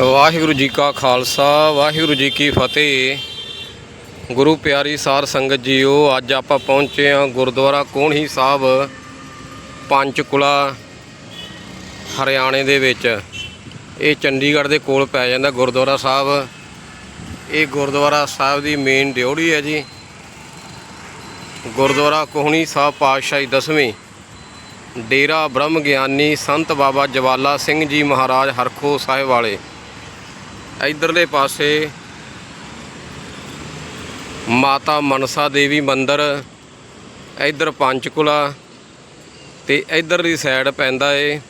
ਵਾਹਿਗੁਰੂ ਜੀ ਕਾ ਖਾਲਸਾ, ਵਾਹਿਗੁਰੂ ਜੀ ਕੀ ਫਤਿਹ। ਗੁਰੂ ਪਿਆਰੀ ਸਾਰ ਸੰਗਤ ਜੀਓ, ਅੱਜ ਆਪਾਂ ਪਹੁੰਚੇ ਹਾਂ ਗੁਰਦੁਆਰਾ ਕੋਹਣੀ ਸਾਹਿਬ, ਪੰਚਕੁਲਾ, ਹਰਿਆਣੇ ਦੇ ਵਿੱਚ। ਇਹ ਚੰਡੀਗੜ੍ਹ ਦੇ ਕੋਲ ਪੈ ਜਾਂਦਾ ਗੁਰਦੁਆਰਾ ਸਾਹਿਬ। ਇਹ ਗੁਰਦੁਆਰਾ ਸਾਹਿਬ ਦੀ ਮੇਨ ਡਿਉੜੀ ਹੈ ਜੀ। ਗੁਰਦੁਆਰਾ ਕੋਹਣੀ ਸਾਹਿਬ ਪਾਤਸ਼ਾਹੀ ਦਸਵੀਂ। ਡੇਰਾ ਬ੍ਰਹਮ ਗਿਆਨੀ ਸੰਤ ਬਾਬਾ ਜਵਾਲਾ ਸਿੰਘ ਜੀ ਮਹਾਰਾਜ ਹਰਖੋ ਸਾਹਿਬ ਵਾਲੇ। ਇਧਰਲੇ ਪਾਸੇ ਮਾਤਾ ਮਨਸਾ ਦੇਵੀ ਮੰਦਿਰ, ਇਧਰ ਪੰਚਕੁਲਾ ਤੇ ਇਧਰਲੀ ਸਾਈਡ ਪੈਂਦਾ ਏ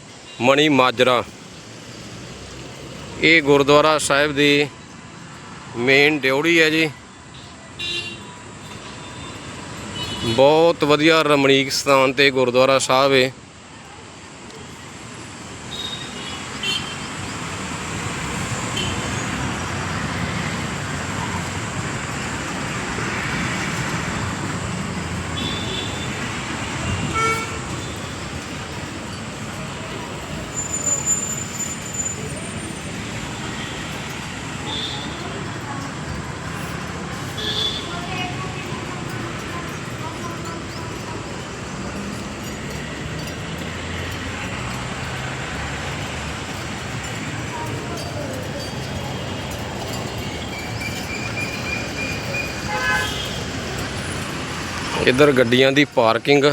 ਮਣੀ ਮਾਜਰਾ। ਇਹ ਗੁਰਦੁਆਰਾ ਸਾਹਿਬ ਦੀ ਮੇਨ ਡਿਉੜੀ ਹੈ ਜੀ। ਬਹੁਤ ਵਧੀਆ ਰਮਣੀਕ ਸਥਾਨ ਤੇ ਗੁਰਦੁਆਰਾ ਸਾਹਿਬ ਏ। ਇੱਧਰ ਗੱਡੀਆਂ ਦੀ ਪਾਰਕਿੰਗ,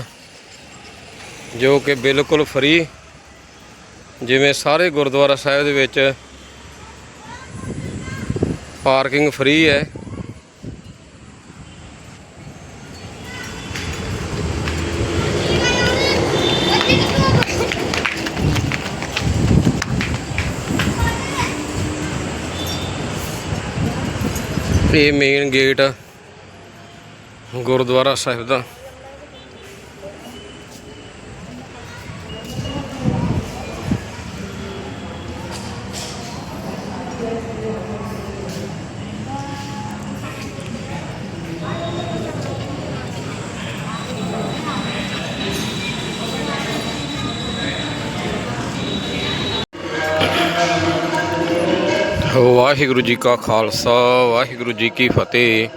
ਜੋ ਕਿ ਬਿਲਕੁਲ ਫ੍ਰੀ, ਜਿਵੇਂ ਸਾਰੇ ਗੁਰਦੁਆਰਾ ਸਾਹਿਬ ਦੇ ਵਿੱਚ ਪਾਰਕਿੰਗ ਫ੍ਰੀ ਹੈ। ਇਹ ਮੇਨ ਗੇਟ ਗੁਰਦੁਆਰਾ ਸਾਹਿਬ ਦਾ। ਵਾਹਿਗੁਰੂ ਜੀ ਕਾ ਖਾਲਸਾ ਵਾਹਿਗੁਰੂ ਜੀ ਕੀ ਫਤਿਹ।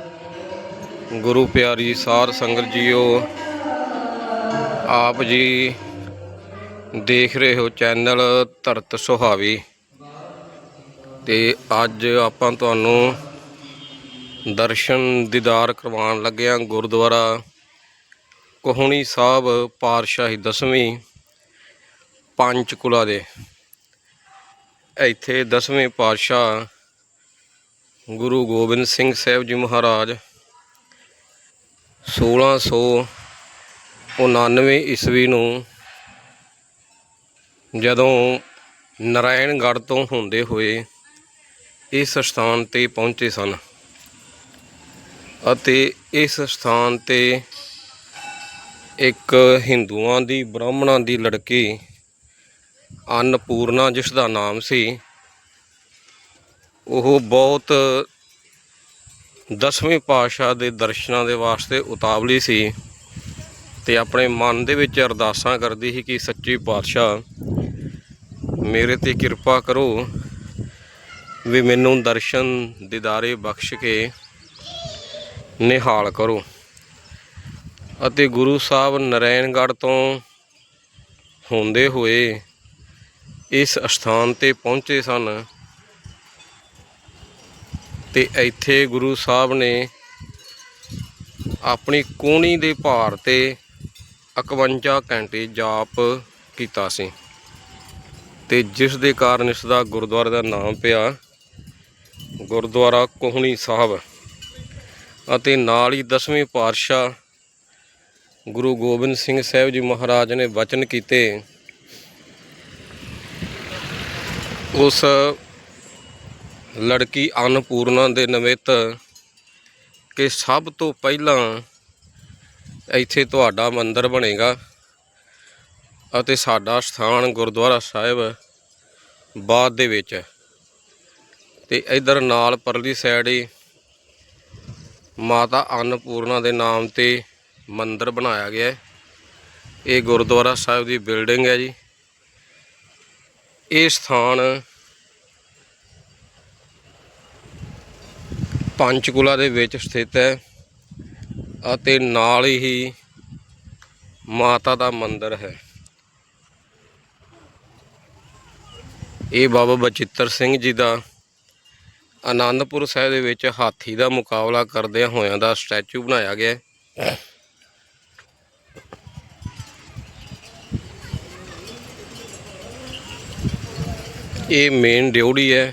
ਗੁਰੂ ਪਿਆਰੀ ਸਾਰ ਸੰਗਤ ਜੀਓ, ਆਪ ਜੀ ਦੇਖ ਰਹੇ ਹੋ ਚੈਨਲ ਧਰਤ ਸੁਹਾਵੀ। ਤੇ ਅੱਜ ਆਪਾਂ ਤੁਹਾਨੂੰ ਦਰਸ਼ਨ ਦੀਦਾਰ ਕਰਵਾਉਣ ਲੱਗੇ ਹਾਂ ਗੁਰਦੁਆਰਾ ਕੋਹਣੀ ਸਾਹਿਬ ਪਾਤਸ਼ਾਹੀ ਦਸਵੀਂ ਪੰਚਕੁਲਾ ਦੇ। ਇੱਥੇ ਦਸਵੇਂ ਪਾਤਸ਼ਾਹ ਗੁਰੂ ਗੋਬਿੰਦ ਸਿੰਘ ਸਾਹਿਬ ਜੀ ਮਹਾਰਾਜ 1699 ਈਸਵੀ ਨੂੰ ਜਦੋਂ ਨਰਾਇਣਗੜ੍ਹ ਤੋਂ ਹੁੰਦੇ ਹੋਏ ਇਸ ਸਥਾਨ ਤੇ ਪਹੁੰਚੇ ਸਨ ਅਤੇ ਇਸ ਸਥਾਨ ਤੇ ਇੱਕ ਹਿੰਦੂਆਂ ਦੀ, ਬ੍ਰਾਹਮਣਾਂ ਦੀ ਲੜਕੀ ਅੰਨਪੂਰਨਾ ਜਿਸ ਦਾ ਨਾਮ ਸੀ, ਉਹ ਬਹੁਤ ਦਸਵੇਂ ਪਾਤਸ਼ਾਹ ਦੇ ਦਰਸ਼ਨਾਂ ਦੇ ਵਾਸਤੇ ਉਤਾਵਲੀ ਸੀ ਤੇ ਆਪਣੇ ਮਨ ਦੇ ਵਿੱਚ ਅਰਦਾਸਾਂ ਕਰਦੀ ਸੀ ਕਿ ਸੱਚੇ ਪਾਤਸ਼ਾਹ, ਮੇਰੇ ਤੇ ਕਿਰਪਾ ਕਰੋ ਵੀ ਮੈਨੂੰ ਦਰਸ਼ਨ ਦਿਦਾਰੇ ਬਖਸ਼ ਕੇ ਨਿਹਾਲ ਕਰੋ। ਅਤੇ ਗੁਰੂ ਸਾਹਿਬ ਨਰੈਣਗੜ੍ਹ ਤੋਂ ਹੁੰਦੇ ਹੋਏ ਇਸ ਸਥਾਨ ਤੇ ਪਹੁੰਚੇ ਸਨ। ਤੇ ਇੱਥੇ ਗੁਰੂ ਸਾਹਿਬ ਨੇ ਆਪਣੀ ਕੋਣੀ ਦੇ ਭਾਰ ਤੇ 51 ਘੰਟੇ ਜਾਪ ਕੀਤਾ ਸੀ। ਤੇ ਜਿਸ ਦੇ ਕਾਰਨ ਇਸ ਦਾ ਗੁਰਦੁਆਰਾ ਦਾ ਨਾਮ ਪਿਆ ਗੁਰਦੁਆਰਾ ਕੋਹਣੀ ਸਾਹਿਬ ਅਤੇ ਨਾਲ ਹੀ ਦਸਵੇਂ ਪਾਤਸ਼ਾਹ ਗੁਰੂ ਗੋਬਿੰਦ ਸਿੰਘ ਸਾਹਿਬ ਜੀ ਮਹਾਰਾਜ ਨੇ ਵਚਨ ਕੀਤੇ। ਉਸ ਲੜਕੀ ਅਨਪੂਰਨਾ ਦੇ ਨਿਮਿਤ ਕਿ ਸਭ ਤੋਂ ਪਹਿਲਾਂ ਇੱਥੇ ਤੁਹਾਡਾ ਮੰਦਿਰ ਬਣੇਗਾ ਅਤੇ ਸਾਡਾ ਸਥਾਨ ਗੁਰਦੁਆਰਾ ਸਾਹਿਬ ਬਾਅਦ ਦੇ ਵਿੱਚ ਹੈ। ਤੇ ਇਧਰ ਨਾਲ ਪਰਲੀ ਸਾਈਡ ਹੀ ਮਾਤਾ ਅਨਪੂਰਨਾ ਦੇ ਨਾਮ ਤੇ ਮੰਦਿਰ ਬਣਾਇਆ ਗਿਆ ਹੈ। ਇਹ ਗੁਰਦੁਆਰਾ ਸਾਹਿਬ ਦੀ ਬਿਲਡਿੰਗ ਹੈ ਜੀ। ਇਹ ਸਥਾਨ ਪੰਚਕੂਲਾ ਦੇ ਵਿੱਚ ਸਥਿਤ ਹੈ ਅਤੇ ਨਾਲ ਹੀ ਮਾਤਾ ਦਾ ਮੰਦਿਰ ਹੈ। ਇਹ ਬਾਬਾ ਬਚਿੱਤਰ ਸਿੰਘ ਜੀ ਦਾ ਆਨੰਦਪੁਰ ਸਾਹਿਬ ਦੇ ਵਿੱਚ ਹਾਥੀ ਦਾ ਮੁਕਾਬਲਾ ਕਰਦਿਆਂ ਹੋਇਆਂ ਦਾ ਸਟੈਚੂ ਬਣਾਇਆ ਗਿਆ ਹੈ। ਇਹ ਮੇਨ ਡਿਊੜੀ ਹੈ।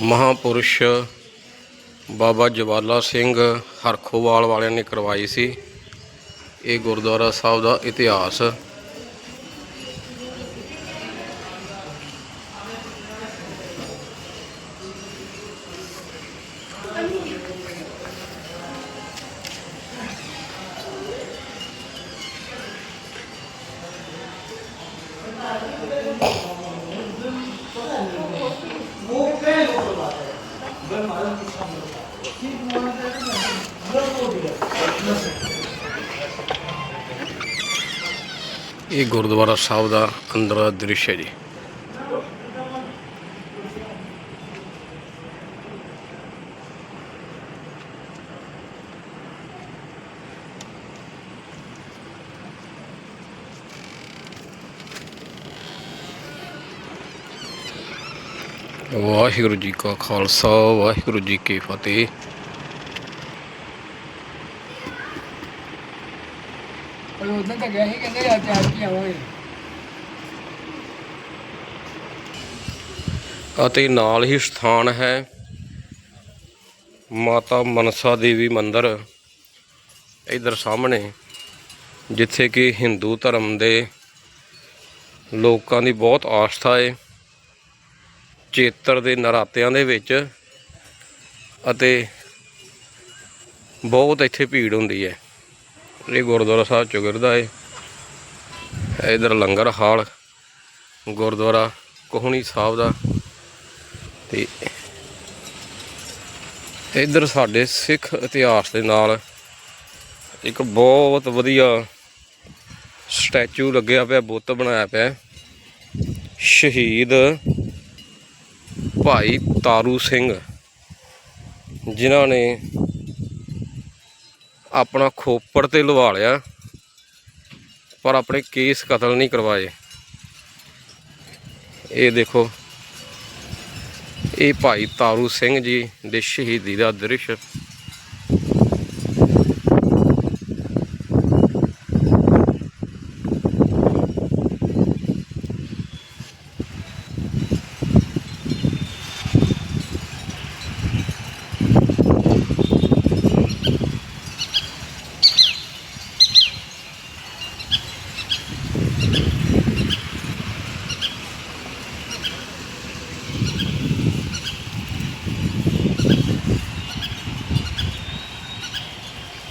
ਮਹਾਪੁਰਸ਼ ਬਾਬਾ ਜਵਾਲਾ ਸਿੰਘ ਹਰਖੋਵਾਲ ਵਾਲਿਆਂ ਨੇ ਕਰਵਾਈ ਸੀ। ਇਹ ਗੁਰਦੁਆਰਾ ਸਾਹਿਬ ਦਾ ਇਤਿਹਾਸ। ਇਹ ਗੁਰਦੁਆਰਾ ਸਾਹਿਬ ਦਾ ਅੰਦਰ ਦਾ ਦ੍ਰਿਸ਼ ਹੈ ਜੀ। ਵਾਹਿਗੁਰੂ ਜੀ ਕਾ ਖਾਲਸਾ ਵਾਹਿਗੁਰੂ ਜੀ ਕੀ ਫਤਿਹ। ਅਤੇ ਨਾਲ ਹੀ ਸਥਾਨ ਹੈ ਮਾਤਾ ਮਨਸਾ ਦੇਵੀ ਮੰਦਿਰ ਇਧਰ ਸਾਹਮਣੇ ਜਿੱਥੇ ਕਿ ਹਿੰਦੂ ਧਰਮ ਦੇ ਲੋਕਾਂ ਦੀ ਬਹੁਤ ਆਸਥਾ ਹੈ ਚੇਤਰ ਦੇ ਨਰਾਤਿਆਂ ਦੇ ਵਿੱਚ ਅਤੇ ਬਹੁਤ ਇੱਥੇ ਭੀੜ ਹੁੰਦੀ ਹੈ। ਇਹ ਗੁਰਦੁਆਰਾ ਸਾਹਿਬ ਚੁਗਰਦਾ ਹੈ। ਇਧਰ ਲੰਗਰ ਹਾਲ, ਗੁਰਦੁਆਰਾ ਕੋਹਣੀ ਸਾਹਿਬ ਦਾ ਤੇ ਇੱਧਰ ਸਾਡੇ ਸਿੱਖ ਇਤਿਹਾਸ ਦੇ ਨਾਲ ਇੱਕ ਬਹੁਤ ਵਧੀਆ ਸਟੈਚੂ ਲੱਗਿਆ ਪਿਆ, ਬੁੱਤ ਬਣਾਇਆ ਪਿਆ। ਸ਼ਹੀਦ ਭਾਈ ਤਾਰੂ ਸਿੰਘ, ਜਿਨ੍ਹਾਂ ਨੇ ਆਪਣਾ ਖੋਪੜ ਤੇ ਲਵਾ ਲਿਆ, ਪਰ ਆਪਣੇ ਕੇਸ ਕਤਲ ਨਹੀਂ ਕਰਵਾਏ। ਇਹ ਦੇਖੋ, ਇਹ ਭਾਈ ਤਾਰੂ ਸਿੰਘ ਜੀ ਦੇ ਸ਼ਹੀਦੀ ਦਾ ਦ੍ਰਿਸ਼